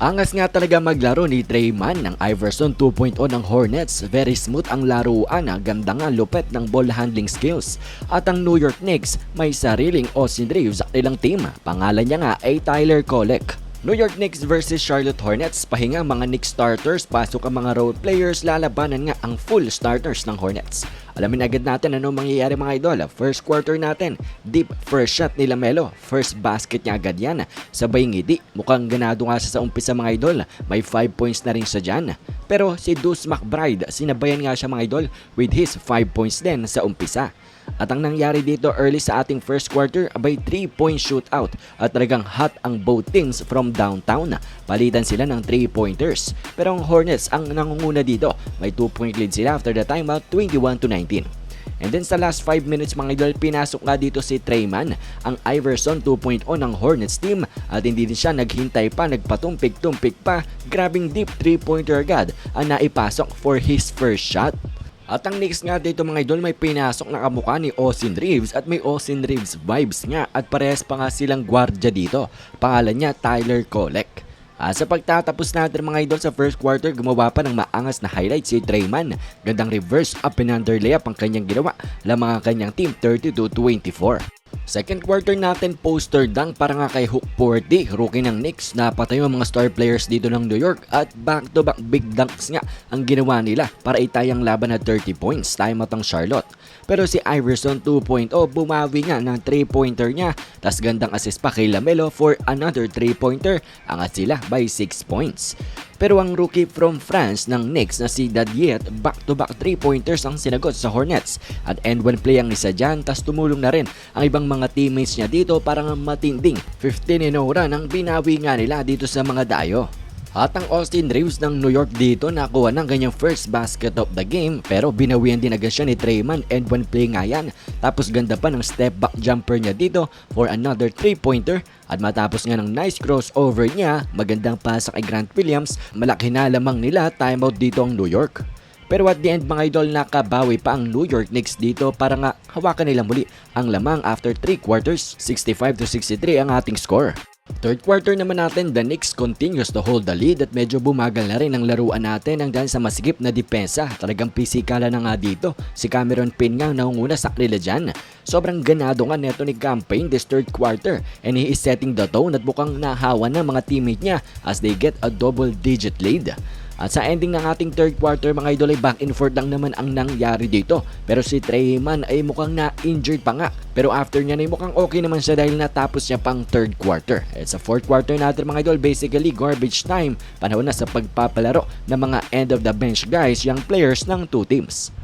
Angas nga talaga maglaro ni Treyman ng Iverson 2.0 ng Hornets. Very smooth ang laruan, ganda nga lupet ng ball handling skills. At ang New York Knicks may sariling Austin Reeves sa kanilang team. Pangalan niya nga ay Tyler Kolek. New York Knicks versus Charlotte Hornets. Pahinga mga Knicks starters, pasok ang mga role players, lalabanan nga ang full starters ng Hornets. Alamin agad natin ano mangyayari mga idol. First quarter natin, deep first shot ni Lamelo. First basket niya agad yan. Sabay ngiti, mukhang ganado nga siya sa umpisa mga idol. May 5 points na rin siya dyan. Pero si Deuce McBride, sinabayan nga siya mga idol with his 5 points din sa umpisa. At ang nangyari dito early sa ating first quarter, abay 3-point shootout at talagang hot ang both teams from downtown. Palitan sila ng 3-pointers. Pero ang Hornets ang nangunguna dito. May 2-point lead sila after the timeout 21 to 19. And then sa last 5 minutes mga idol, pinasok nga dito si Treyman, ang Iverson 2.0 ng Hornets team at hindi din siya naghintay pa, nagpatumpik-tumpik pa, grabing deep 3-pointer agad ang naipasok for his first shot. At ang next nga dito mga idol may pinasok na kamukha ni Austin Reeves at may Austin Reeves vibes nga at parehas pa nga silang gwardya dito. Pangalan niya Tyler Kolek. Ah, sa pagtatapos natin mga idol sa first quarter, gumawa pa ng maangas na highlight si Treyman. Gandang reverse up and under layup ang kanyang ginawa. Lamang ang kanyang team 32-24. Second quarter natin poster dunk para nga kay Hook Porty, rookie ng Knicks na patay ang mga star players dito ng New York at back to back big dunks nga ang ginawa nila para itayang laban na 30 points time at ang Charlotte. Pero si Iverson 2.0 bumawi nga ng 3 pointer niya tas gandang assist pa kay Lamelo for another 3 pointer angat sila by 6 points. Pero ang rookie from France ng Knicks na si Dadiet, back-to-back 3-pointers ang sinagot sa Hornets. At end one play ang isa dyan, tas tumulong na rin ang ibang mga teammates niya dito para nga matinding 15 in run ang binawi nga nila dito sa mga dayo. At ang Austin Reeves ng New York dito nakuha ng kanyang first basket of the game pero binawian din agad siya ni Treyman and one play nga yan. Tapos ganda pa ng step back jumper niya dito for another 3-pointer at matapos nga ng nice crossover niya, magandang pasa kay Grant Williams, malaki na lamang nila timeout dito ang New York. Pero at the end mga idol nakabawi pa ang New York Knicks dito para nga hawakan nila muli ang lamang after 3 quarters, 65 to 63 ang ating score. Third quarter naman natin, the Knicks continues to hold the lead at medyo bumagal na rin ang laruan natin ang dahil sa masigip na depensa. Talagang pisikala na nga dito. Si Cameron Payne nga naunguna sa kanila dyan. Sobrang ganado nga neto ni Campaign this third quarter and he is setting the tone at mukhang nahawa ng mga teammate niya as they get a double digit lead. At sa ending ng ating third quarter mga idol ay back and forth lang naman ang nangyari dito. Pero si Treyman ay mukhang na-injured pa nga. Pero after niya ay mukhang okay naman siya dahil natapos niya pang third quarter. At sa fourth quarter natin mga idol, basically garbage time. Panahon na sa pagpapalaro ng mga end of the bench guys, young players ng two teams.